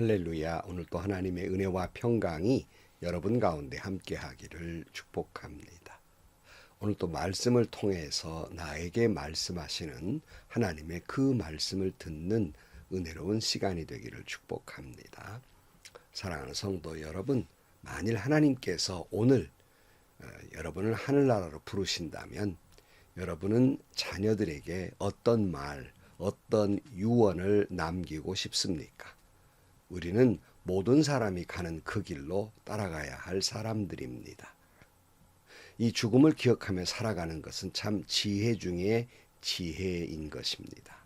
할렐루야. 오늘 또 하나님의 은혜와 평강이 여러분 가운데 함께 하기를 축복합니다. 오늘 또 말씀을 통해서 나에게 말씀하시는 하나님의 그 말씀을 듣는 은혜로운 시간이 되기를 축복합니다. 사랑하는 성도 여러분, 만일 하나님께서 오늘 어, 여러분을 하늘나라로 부르신다면 여러분은 자녀들에게 어떤 말, 어떤 유언을 남기고 싶습니까? 우리는 모든 사람이 가는 그 길로 따라가야 할 사람들입니다. 이 죽음을 기억하며 살아가는 것은 참 지혜 중에 지혜인 것입니다.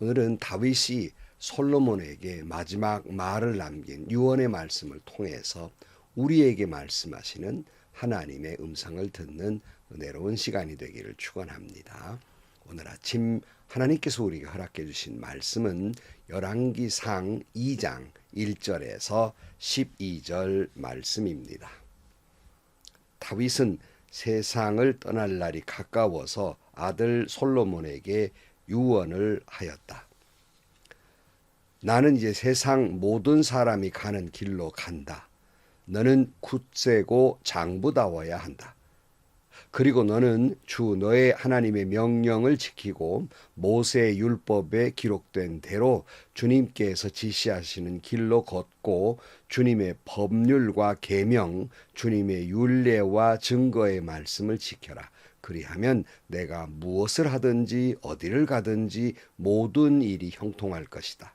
오늘은 다윗이 솔로몬에게 마지막 말을 남긴 유언의 말씀을 통해서 우리에게 말씀하시는 하나님의 음성을 듣는 은혜로운 시간이 되기를 축원합니다. 오늘 아침 하나님께서 우리에게 허락해 주신 말씀은 열왕기상 2장 1절에서 12절 말씀입니다. 다윗은 세상을 떠날 날이 가까워서 아들 솔로몬에게 유언을 하였다. 나는 이제 세상 모든 사람이 가는 길로 간다. 너는 굳세고 장부다워야 한다. 그리고 너는 주 너의 하나님의 명령을 지키고 모세의 율법에 기록된 대로 주님께서 지시하시는 길로 걷고 주님의 법률과 계명, 주님의 율례와 증거의 말씀을 지켜라. 그리하면 내가 무엇을 하든지 어디를 가든지 모든 일이 형통할 것이다.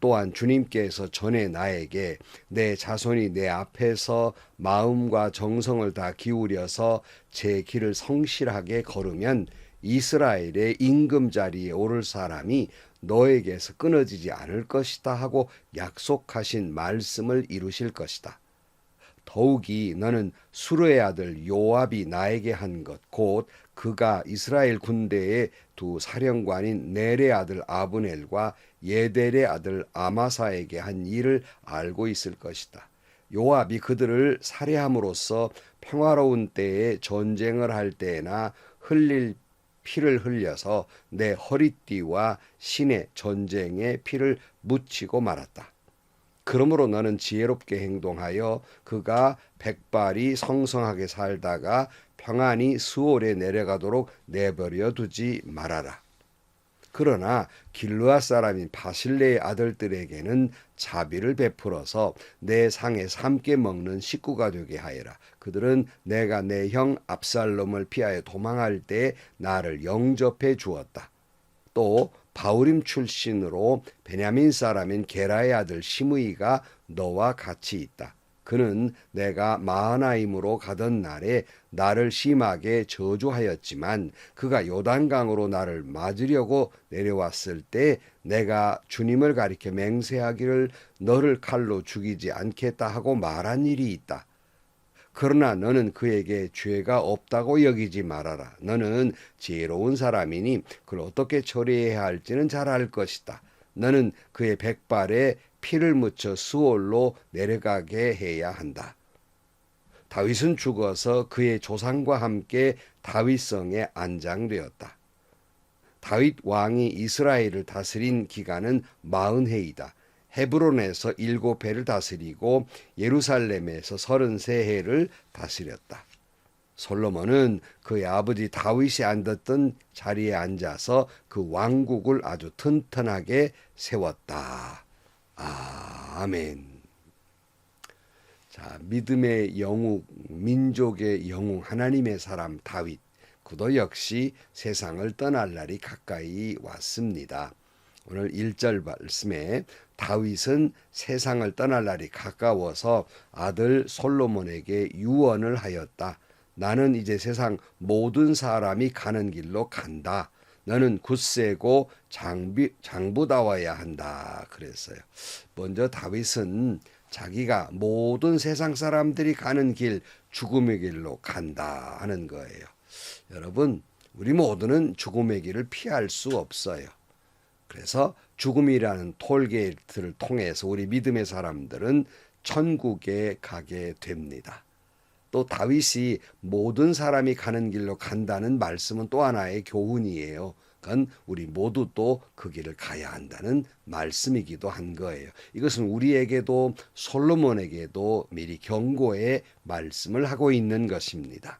또한 주님께서 전에 나에게 내 자손이 내 앞에서 마음과 정성을 다 기울여서 제 길을 성실하게 걸으면 이스라엘의 임금 자리에 오를 사람이 너에게서 끊어지지 않을 것이다 하고 약속하신 말씀을 이루실 것이다. 더욱이 너는 수르의 아들 요압이 나에게 한 것 곧 그가 이스라엘 군대의 두 사령관인 넬의 아들 아브넬과 예델의 아들 아마사에게 한 일을 알고 있을 것이다. 요압이 그들을 살해함으로써 평화로운 때에 전쟁을 할 때나 흘릴 피를 흘려서 내 허리띠와 신의 전쟁에 피를 묻히고 말았다. 그러므로 너는 지혜롭게 행동하여 그가 백발이 성성하게 살다가 평안히 수월에 내려가도록 내버려 두지 말아라. 그러나 길르앗 사람인 바실레의 아들들에게는 자비를 베풀어서 내 상에서 함께 먹는 식구가 되게 하여라. 그들은 내가 내 형 압살롬을 피하여 도망할 때 나를 영접해 주었다. 또 바우림 출신으로 베냐민 사람인 게라의 아들 시므이가 너와 같이 있다. 그는 내가 마하나임으로 가던 날에 나를 심하게 저주하였지만 그가 요단강으로 나를 맞으려고 내려왔을 때 내가 주님을 가리켜 맹세하기를 너를 칼로 죽이지 않겠다 하고 말한 일이 있다. 그러나 너는 그에게 죄가 없다고 여기지 말아라. 너는 지혜로운 사람이니 그를 어떻게 처리해야 할지는 잘 알 것이다. 너는 그의 백발에 피를 묻혀 수월로 내려가게 해야 한다. 다윗은 죽어서 그의 조상과 함께 다윗성에 안장되었다. 다윗 왕이 이스라엘을 다스린 기간은 마흔 해이다. 헤브론에서 일곱 해를 다스리고 예루살렘에서 서른세 해를 다스렸다. 솔로몬은 그의 아버지 다윗이 앉았던 자리에 앉아서 그 왕국을 아주 튼튼하게 세웠다. 아, 아멘. 자, 믿음의 영웅, 민족의 영웅, 하나님의 사람 다윗. 그도 역시 세상을 떠날 날이 가까이 왔습니다. 오늘 1절 말씀에 다윗은 세상을 떠날 날이 가까워서 아들 솔로몬에게 유언을 하였다. 나는 이제 세상 모든 사람이 가는 길로 간다. 너는 굳세고 장비, 장부다워야 한다. 그랬어요. 먼저 다윗은 자기가 모든 세상 사람들이 가는 길, 죽음의 길로 간다 하는 거예요. 여러분, 우리 모두는 죽음의 길을 피할 수 없어요. 그래서 죽음이라는 톨게이트를 통해서 우리 믿음의 사람들은 천국에 가게 됩니다. 또 다윗이 모든 사람이 가는 길로 간다는 말씀은 또 하나의 교훈이에요. 그건 우리 모두 또 그 길을 가야 한다는 말씀이기도 한 거예요. 이것은 우리에게도 솔로몬에게도 미리 경고의 말씀을 하고 있는 것입니다.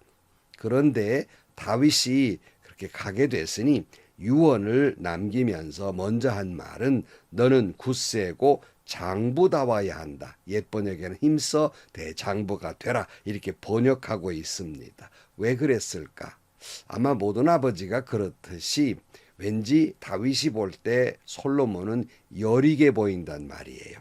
그런데 다윗이 그렇게 가게 됐으니 유언을 남기면서 먼저 한 말은 너는 굳세고 장부다워야 한다. 옛 번역에는 힘써 대장부가 되라. 이렇게 번역하고 있습니다. 왜 그랬을까? 아마 모든 아버지가 그렇듯이 왠지 다윗이 볼 때 솔로몬은 여리게 보인단 말이에요.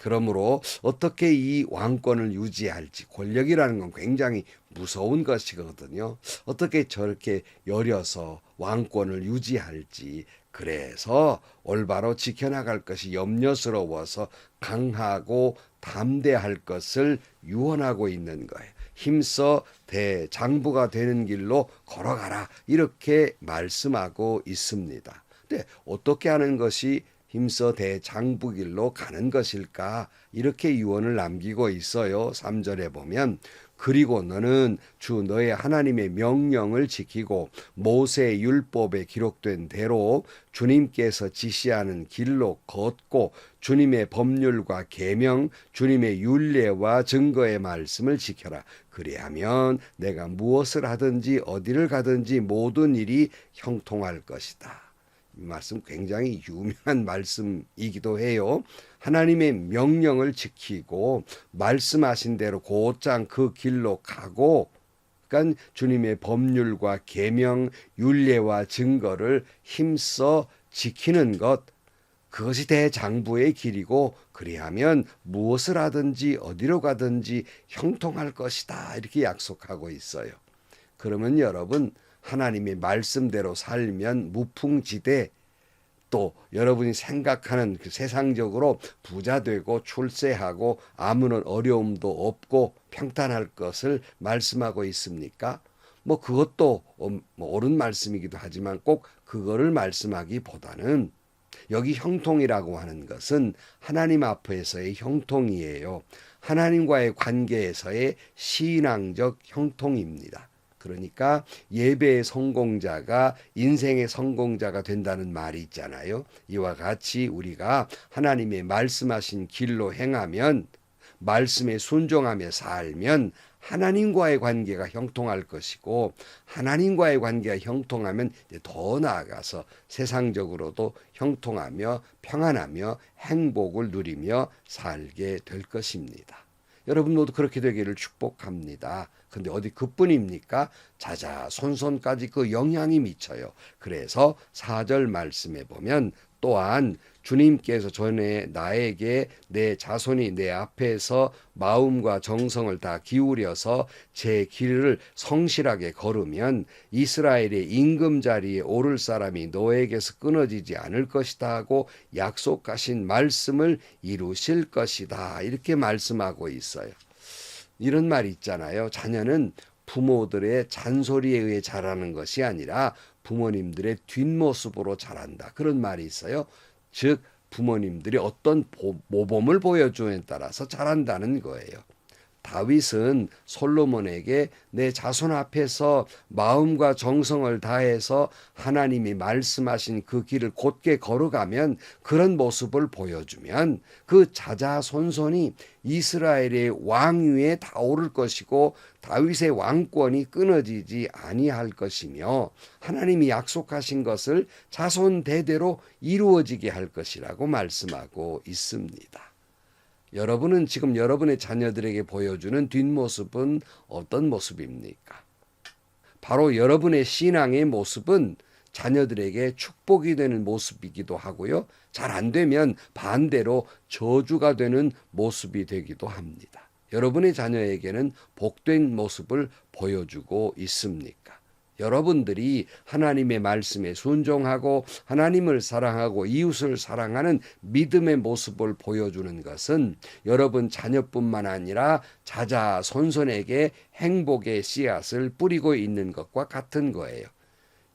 그러므로 어떻게 이 왕권을 유지할지 권력이라는 건 굉장히 무서운 것이거든요. 어떻게 저렇게 여려서 왕권을 유지할지 그래서 올바로 지켜나갈 것이 염려스러워서 강하고 담대할 것을 유언하고 있는 거예요. 힘써 대장부가 되는 길로 걸어가라 이렇게 말씀하고 있습니다. 근데 어떻게 하는 것이 힘써 대장부 길로 가는 것일까? 이렇게 유언을 남기고 있어요. 3절에 보면 그리고 너는 주 너의 하나님의 명령을 지키고 모세 율법에 기록된 대로 주님께서 지시하는 길로 걷고 주님의 법률과 계명, 주님의 윤례와 증거의 말씀을 지켜라. 그리하면 내가 무엇을 하든지 어디를 가든지 모든 일이 형통할 것이다. 이 말씀 굉장히 유명한 말씀이기도 해요. 하나님의 명령을 지키고 말씀하신 대로 곧장 그 길로 가고 그러니까 주님의 법률과 계명, 윤례와 증거를 힘써 지키는 것 그것이 대장부의 길이고 그리하면 무엇을 하든지 어디로 가든지 형통할 것이다 이렇게 약속하고 있어요. 그러면 여러분 하나님의 말씀대로 살면 무풍지대 또 여러분이 생각하는 그 세상적으로 부자 되고 출세하고 아무런 어려움도 없고 평탄할 것을 말씀하고 있습니까? 뭐 그것도 뭐 옳은 말씀이기도 하지만 꼭 그거를 말씀하기보다는 여기 형통이라고 하는 것은 하나님 앞에서의 형통이에요. 하나님과의 관계에서의 신앙적 형통입니다. 그러니까 예배의 성공자가 인생의 성공자가 된다는 말이 있잖아요. 이와 같이 우리가 하나님의 말씀하신 길로 행하면 말씀에 순종하며 살면 하나님과의 관계가 형통할 것이고 하나님과의 관계가 형통하면 더 나아가서 세상적으로도 형통하며 평안하며 행복을 누리며 살게 될 것입니다. 여러분 모두 그렇게 되기를 축복합니다. 근데 어디 그뿐입니까? 자자 손손까지 그 영향이 미쳐요. 그래서 4절 말씀에 보면 또한 주님께서 전에 나에게 내 자손이 내 앞에서 마음과 정성을 다 기울여서 제 길을 성실하게 걸으면 이스라엘의 임금 자리에 오를 사람이 너에게서 끊어지지 않을 것이다 하고 약속하신 말씀을 이루실 것이다. 이렇게 말씀하고 있어요. 이런 말 있잖아요. 자녀는 부모들의 잔소리에 의해 자라는 것이 아니라 부모님들의 뒷모습으로 자란다. 그런 말이 있어요. 즉, 부모님들이 어떤 모범을 보여주에 따라서 자란다는 거예요. 다윗은 솔로몬에게 내 자손 앞에서 마음과 정성을 다해서 하나님이 말씀하신 그 길을 곧게 걸어가면 그런 모습을 보여주면 그 자자손손이 이스라엘의 왕위에 다 오를 것이고 다윗의 왕권이 끊어지지 아니할 것이며 하나님이 약속하신 것을 자손 대대로 이루어지게 할 것이라고 말씀하고 있습니다. 여러분은 지금 여러분의 자녀들에게 보여주는 뒷모습은 어떤 모습입니까? 바로 여러분의 신앙의 모습은 자녀들에게 축복이 되는 모습이기도 하고요. 잘 안 되면 반대로 저주가 되는 모습이 되기도 합니다. 여러분의 자녀에게는 복된 모습을 보여주고 있습니까? 여러분들이 하나님의 말씀에 순종하고 하나님을 사랑하고 이웃을 사랑하는 믿음의 모습을 보여주는 것은 여러분 자녀뿐만 아니라 자자 손손에게 행복의 씨앗을 뿌리고 있는 것과 같은 거예요.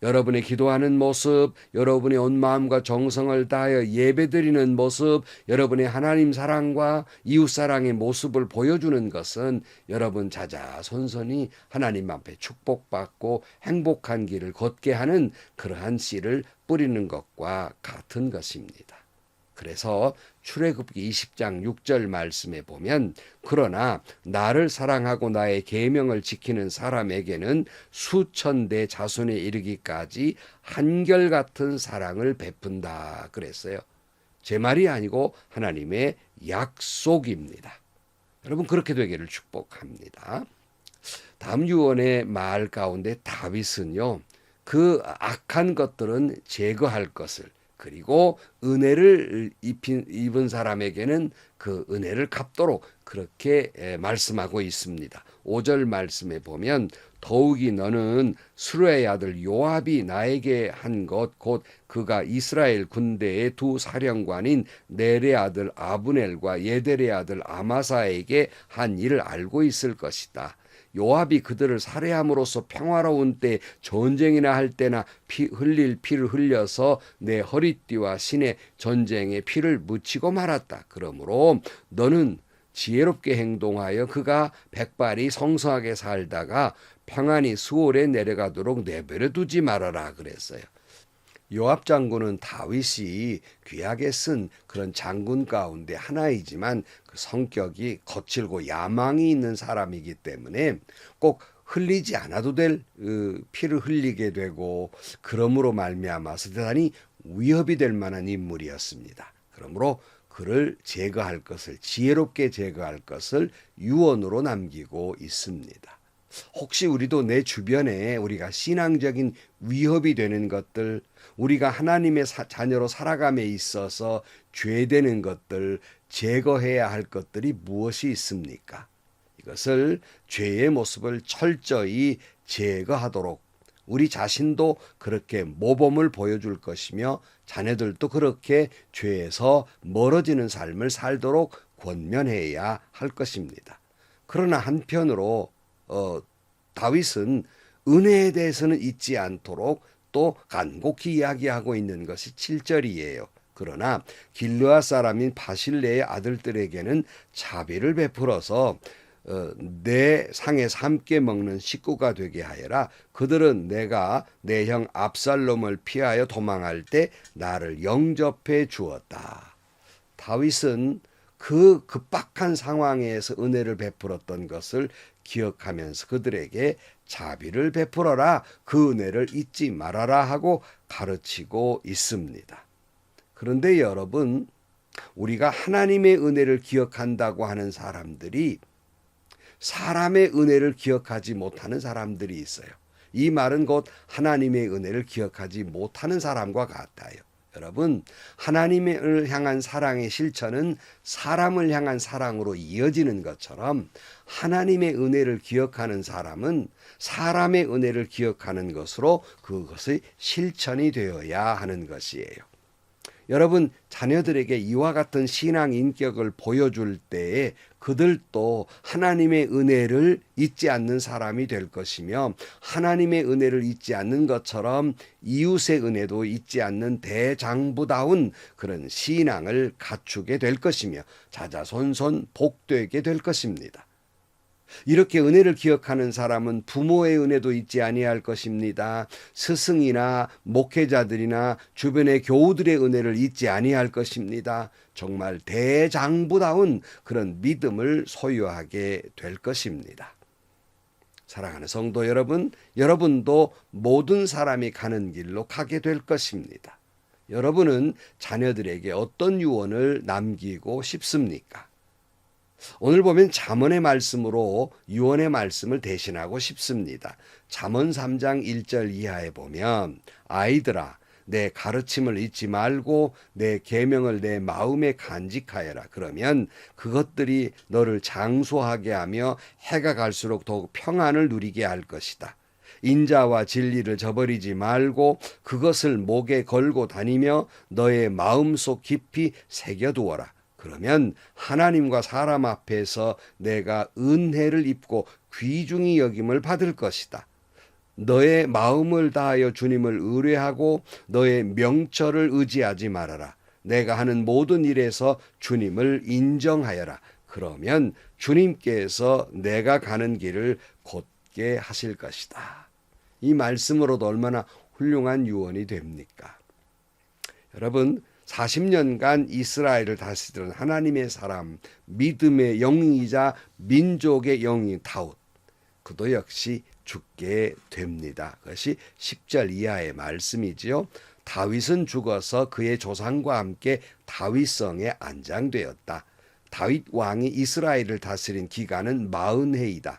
여러분의 기도하는 모습, 여러분의 온 마음과 정성을 다하여 예배드리는 모습, 여러분의 하나님 사랑과 이웃 사랑의 모습을 보여주는 것은 여러분 자자손손이 하나님 앞에 축복받고 행복한 길을 걷게 하는 그러한 씨를 뿌리는 것과 같은 것입니다. 그래서 출애굽기 20장 6절 말씀에 보면 그러나 나를 사랑하고 나의 계명을 지키는 사람에게는 수천 대 자손에 이르기까지 한결같은 사랑을 베푼다 그랬어요. 제 말이 아니고 하나님의 약속입니다. 여러분 그렇게 되기를 축복합니다. 다음 유언의 말 가운데 다윗은요. 그 악한 것들은 제거할 것을 그리고 은혜를 입힌, 입은 사람에게는 그 은혜를 갚도록 그렇게 에, 말씀하고 있습니다. 5절 말씀에 보면 더욱이 너는 수레의 아들 요압이 나에게 한 것 곧 그가 이스라엘 군대의 두 사령관인 넬의 아들 아브넬과 예델의 아들 아마사에게 한 일을 알고 있을 것이다. 요압이 그들을 살해함으로써 평화로운 때 전쟁이나 할 때나 피 흘릴 피를 흘려서 내 허리띠와 신의 전쟁에 피를 묻히고 말았다. 그러므로 너는 지혜롭게 행동하여 그가 백발이 성성하게 살다가 평안히 수월에 내려가도록 내버려 두지 말아라 그랬어요. 요압 장군은 다윗이 귀하게 쓴 그런 장군 가운데 하나이지만 그 성격이 거칠고 야망이 있는 사람이기 때문에 꼭 흘리지 않아도 될 그, 피를 흘리게 되고 그러므로 말미암아서 대단히 위협이 될 만한 인물이었습니다. 그러므로 그를 제거할 것을 지혜롭게 제거할 것을 유언으로 남기고 있습니다. 혹시 우리도 내 주변에 우리가 신앙적인 위협이 되는 것들, 우리가 하나님의 사, 자녀로 살아감에 있어서 죄되는 것들, 제거해야 할 것들이 무엇이 있습니까? 이것을 죄의 모습을 철저히 제거하도록 우리 자신도 그렇게 모범을 보여줄 것이며 자녀들도 그렇게 죄에서 멀어지는 삶을 살도록 권면해야 할 것입니다. 그러나 한편으로 어, 다윗은 은혜에 대해서는 잊지 않도록 또 간곡히 이야기하고 있는 것이 7절이에요. 그러나 길르아 사람인 바실레의 아들들에게는 자비를 베풀어서 어, 내 상에서 함께 먹는 식구가 되게 하여라. 그들은 내가 내 형 압살롬을 피하여 도망할 때 나를 영접해 주었다. 다윗은 그 급박한 상황에서 은혜를 베풀었던 것을 기억하면서 그들에게 자비를 베풀어라. 그 은혜를 잊지 말아라 하고 가르치고 있습니다. 그런데 여러분, 우리가 하나님의 은혜를 기억한다고 하는 사람들이 사람의 은혜를 기억하지 못하는 사람들이 있어요. 이 말은 곧 하나님의 은혜를 기억하지 못하는 사람과 같아요. 여러분, 하나님을 향한 사랑의 실천은 사람을 향한 사랑으로 이어지는 것처럼 하나님의 은혜를 기억하는 사람은 사람의 은혜를 기억하는 것으로 그것의 실천이 되어야 하는 것이에요. 여러분, 자녀들에게 이와 같은 신앙 인격을 보여줄 때에 그들도 하나님의 은혜를 잊지 않는 사람이 될 것이며 하나님의 은혜를 잊지 않는 것처럼 이웃의 은혜도 잊지 않는 대장부다운 그런 신앙을 갖추게 될 것이며 자자손손 복되게 될 것입니다. 이렇게 은혜를 기억하는 사람은 부모의 은혜도 잊지 아니할 것입니다. 스승이나 목회자들이나 주변의 교우들의 은혜를 잊지 아니할 것입니다. 정말 대장부다운 그런 믿음을 소유하게 될 것입니다. 사랑하는 성도 여러분, 여러분도 모든 사람이 가는 길로 가게 될 것입니다. 여러분은 자녀들에게 어떤 유언을 남기고 싶습니까? 오늘 보면 잠언의 말씀으로 유언의 말씀을 대신하고 싶습니다. 잠언 3장 1절 이하에 보면 아이들아 내 가르침을 잊지 말고 내 계명을 내 마음에 간직하여라. 그러면 그것들이 너를 장수하게 하며 해가 갈수록 더욱 평안을 누리게 할 것이다. 인자와 진리를 저버리지 말고 그것을 목에 걸고 다니며 너의 마음속 깊이 새겨두어라. 그러면 하나님과 사람 앞에서 내가 은혜를 입고 귀중히 여김을 받을 것이다. 너의 마음을 다하여 주님을 의뢰하고 너의 명철을 의지하지 말아라. 내가 하는 모든 일에서 주님을 인정하여라. 그러면 주님께서 내가 가는 길을 곧게 하실 것이다. 이 말씀으로도 얼마나 훌륭한 유언이 됩니까? 여러분, 40년간 이스라엘을 다스리던 하나님의 사람, 믿음의 영이자 민족의 영인 다윗. 그도 역시 죽게 됩니다. 그것이 10절 이하의 말씀이지요. 다윗은 죽어서 그의 조상과 함께 다윗성에 안장되었다. 다윗 왕이 이스라엘을 다스린 기간은 40해이다.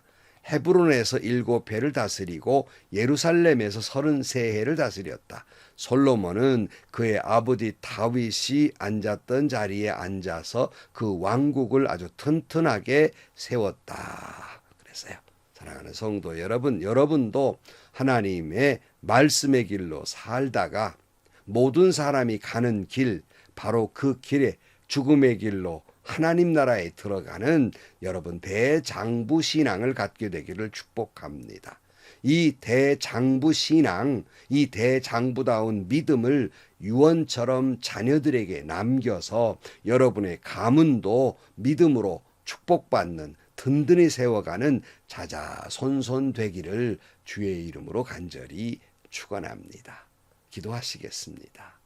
헤브론에서 일곱 해를 다스리고 예루살렘에서 33해를 다스렸다. 솔로몬은 그의 아버지 다윗이 앉았던 자리에 앉아서 그 왕국을 아주 튼튼하게 세웠다. 그랬어요. 사랑하는 성도 여러분, 여러분도 하나님의 말씀의 길로 살다가 모든 사람이 가는 길, 바로 그 길에 죽음의 길로 하나님 나라에 들어가는 여러분 대장부 신앙을 갖게 되기를 축복합니다. 이 대장부 신앙, 이 대장부다운 믿음을 유언처럼 자녀들에게 남겨서 여러분의 가문도 믿음으로 축복받는 든든히 세워가는 자자손손 되기를 주의 이름으로 간절히 축원합니다. 기도하시겠습니다.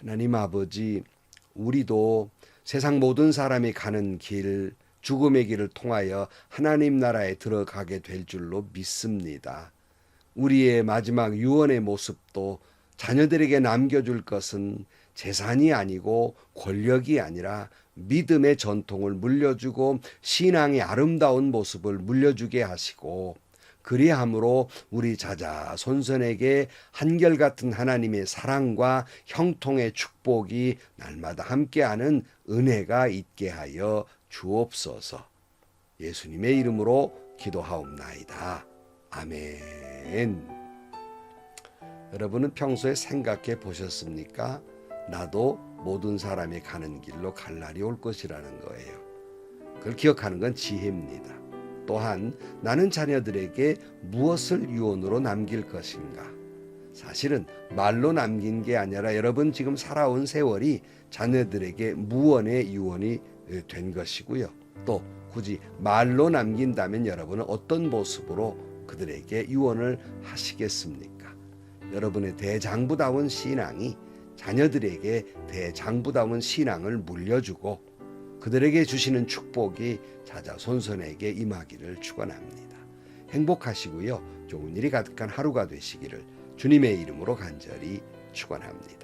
하나님 아버지, 우리도 세상 모든 사람이 가는 길, 죽음의 길을 통하여 하나님 나라에 들어가게 될 줄로 믿습니다. 우리의 마지막 유언의 모습도 자녀들에게 남겨줄 것은 재산이 아니고 권력이 아니라 믿음의 전통을 물려주고 신앙의 아름다운 모습을 물려주게 하시고 그리함으로 우리 자자손손에게 한결같은 하나님의 사랑과 형통의 축복이 날마다 함께하는 은혜가 있게 하여 주옵소서. 예수님의 이름으로 기도하옵나이다. 아멘. 여러분은 평소에 생각해 보셨습니까? 나도 모든 사람이 가는 길로 갈 날이 올 것이라는 거예요. 그걸 기억하는 건 지혜입니다. 또한 나는 자녀들에게 무엇을 유언으로 남길 것인가? 사실은 말로 남긴 게 아니라 여러분 지금 살아온 세월이 자녀들에게 무언의 유언이 된 것이고요. 또 굳이 말로 남긴다면 여러분은 어떤 모습으로 그들에게 유언을 하시겠습니까? 여러분의 대장부다운 신앙이 자녀들에게 대장부다운 신앙을 물려주고 그들에게 주시는 축복이 자자손손에게 임하기를 축원합니다. 행복하시고요. 좋은 일이 가득한 하루가 되시기를 주님의 이름으로 간절히 축원합니다.